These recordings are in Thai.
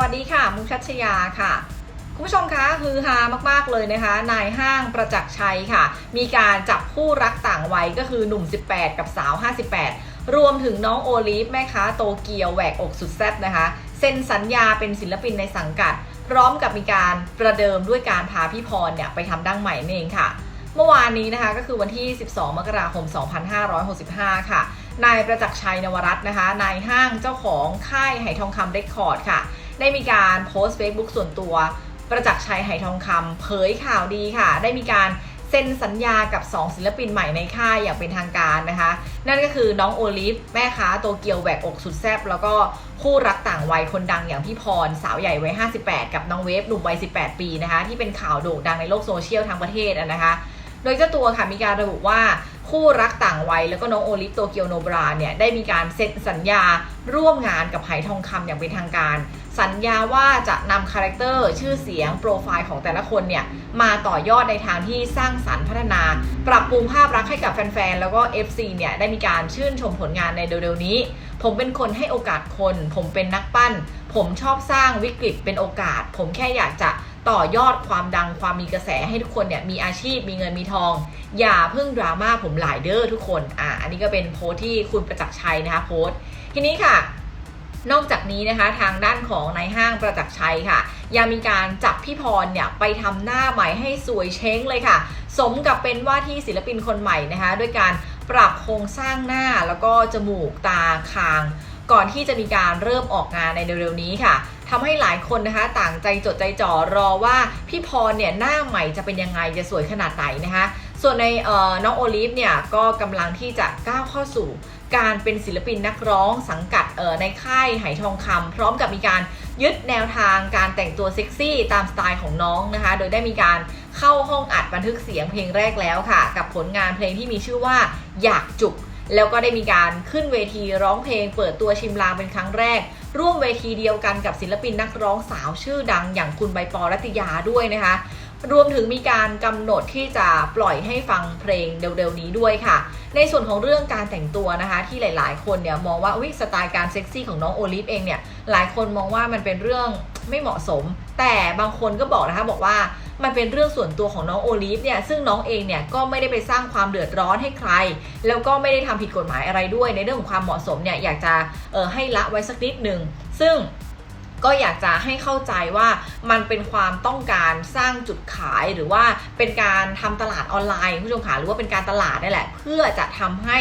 วัสดีค่ะ มุกชัชยาค่ะ คุณผู้ชมคะฮือฮามาก ๆ เลยนะคะ นายห้างประจักษ์ชัยค่ะ มีการจับคู่รักต่างวัยก็คือหนุ่ม 18 กับสาว 58 รวมถึงน้องโอลิฟแม่ค้าโตเกียวแหวกอกสุดแซ่บนะคะ เซ็นสัญญาเป็นศิลปินในสังกัด พร้อมกับมีการประเดิมด้วยการพาพี่พรเนี่ยไปทำดั้งใหม่นั่นเองค่ะ เมื่อวานนี้นะคะก็คือวันที่ 12 มกราคม 2565 ค่ะนายประจักษ์ชัยนวรัตน์นะคะ นายห้างเจ้าของค่ายไหทองคำเรคคอร์ดค่ะ ได้มีการโพสต์ Facebook ส่วนตัว ประจักษ์ชัยไหทองคำเผยข่าวดีค่ะ ได้มีการเซ็นสัญญากับ 2 ศิลปินใหม่ในค่ายอย่างเป็นทางการนะคะ นั่นก็คือน้องโอลิฟ แม่ค้าโตเกียวแหวกอกสุดแซ่บแล้วก็คู่รักต่างวัยคนดังอย่างพี่พร สาวใหญ่วัย 58 กับน้องเวฟหนุ่มวัย 18 ปีนะคะ ที่เป็นข่าวโด่งดังในโลกโซเชียลทั้งประเทศนะคะ โดยเจ้าตัวค่ะมีการระบุว่า คู่รักต่างวัยแล้วก็น้องโอลิฟโตเกียวโนบราเนี่ยได้มีการเซ็นสัญญาร่วมงานกับไหทองคำอย่างเป็นทางการ สัญญาว่าจะนำคาแรคเตอร์ชื่อเสียงโปรไฟล์ของแต่ละคนเนี่ยมาต่อยอดในทางที่สร้างสรรค์พัฒนา ปรับปรุงภาพลักษณ์ให้กับแฟนๆ แล้วก็ FC เนี่ยได้มีการชื่นชมผลงานในเร็วๆนี้ ผมเป็นคนให้โอกาสคน ผมเป็นนักปั้น ผมชอบสร้างวิกฤตเป็นโอกาส ผมแค่อยากจะ ต่อยอดความดังความมีกระแสให้ทุกคนเนี่ยมีอาชีพมีเงินมีทอง อย่าเพิ่งดราม่าผมหลายเด้อทุกคนอะอันนี้ก็เป็นโพสต์ที่คุณประจักษ์ชัยนะคะโพสต์ทีนี้ค่ะ นอกจากนี้นะคะทางด้านของนายห้างประจักษ์ชัยค่ะ ยังมีการจับพี่พรเนี่ยไปทำหน้าใหม่ให้สวยเช้งเลยค่ะ สมกับเป็นว่าที่ศิลปินคนใหม่นะคะด้วยการปรับโครงสร้างหน้าแล้วก็จมูกตาคาง ก่อนที่จะมีการเริ่มออกงานในเร็วๆนี้ค่ะ ทำให้หลายคนนะคะ ต่างใจจดใจจ่อรอว่าพี่พรเนี่ยหน้าใหม่จะเป็นยังไงจะสวยขนาดไหนนะคะ ส่วนในน้องโอลิฟเนี่ยก็กำลังที่จะก้าวเข้าสู่การเป็นศิลปินนักร้องสังกัดในค่ายไหทองคำพร้อมกับมีการยึดแนวทางการแต่งตัวเซ็กซี่ตามสไตล์ของน้องนะคะ โดยได้มีการเข้าห้องอัดบันทึกเสียงเพลงแรกแล้วค่ะ กับผลงานเพลงที่มีชื่อว่าอยากจุก แล้วก็ได้มีการขึ้นเวทีร้องเพลง เปิดตัวชิมลางเป็นครั้งแรก ร่วมเวทีเดียวกันกับศิลปินนักร้องสาวชื่อดังอย่างคุณใบปอรัตยาด้วยนะคะ รวมถึงมีการกำหนดที่จะปล่อยให้ฟังเพลงเร็วๆนี้ด้วยค่ะ ในส่วนของเรื่องการแต่งตัวนะคะ ที่หลาย ๆ คนเนี่ยมองว่าวิสไตล์การเซ็กซี่ของน้องโอลิฟเองเนี่ยหลายคนมองว่ามันเป็นเรื่องไม่เหมาะสม แต่บางคนก็บอกนะคะบอกว่า มันเป็นเรื่องส่วนตัวของน้องโอลิฟเนี่ยซึ่งน้องเองเนี่ยก็ไม่ได้ไปสร้างความเดือดร้อนให้ใคร แล้วก็ไม่ได้ทำผิดกฎหมายอะไรด้วย ในเรื่องของความเหมาะสมเนี่ยอยากจะเออให้ละไว้สักนิดหนึ่งซึ่งก็อยากจะให้เข้าใจว่ามันเป็นความต้องการสร้างจุดขายหรือว่าเป็นการทำตลาดออนไลน์ผู้ชมขาหรือว่าเป็นการตลาดนี่แหละ เพื่อจะทำให้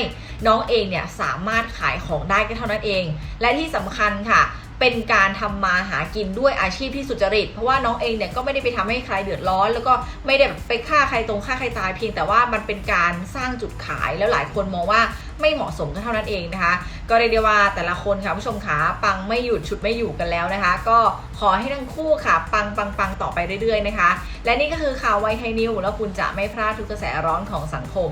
น้องเองเนี่ยสามารถขายของได้ก็เท่านั้นเอง และที่สำคัญค่ะ เป็นการทำมาหากินด้วยอาชีพที่สุจริต เพราะว่าน้องเองเนี่ยก็ไม่ได้ไปทำให้ใครเดือดร้อน แล้วก็ไม่ได้ไปฆ่าใครตรงฆ่าใครตายเพียงแต่ว่ามันเป็นการสร้างจุดขายแล้วหลายคนมองว่าไม่เหมาะสมก็เท่านั้นเองนะคะ ก็เรียกได้ว่าแต่ละคนค่ะผู้ชมขาปังไม่หยุดฉุดไม่อยู่กันแล้วนะคะ ก็ขอให้ทั้งคู่ค่ะ ปังปังปังต่อไปเรื่อยๆนะคะ และนี่ก็คือข่าวไวไทยนิวแล้วคุณจะไม่พลาดทุกกระแสร้อนของสังคม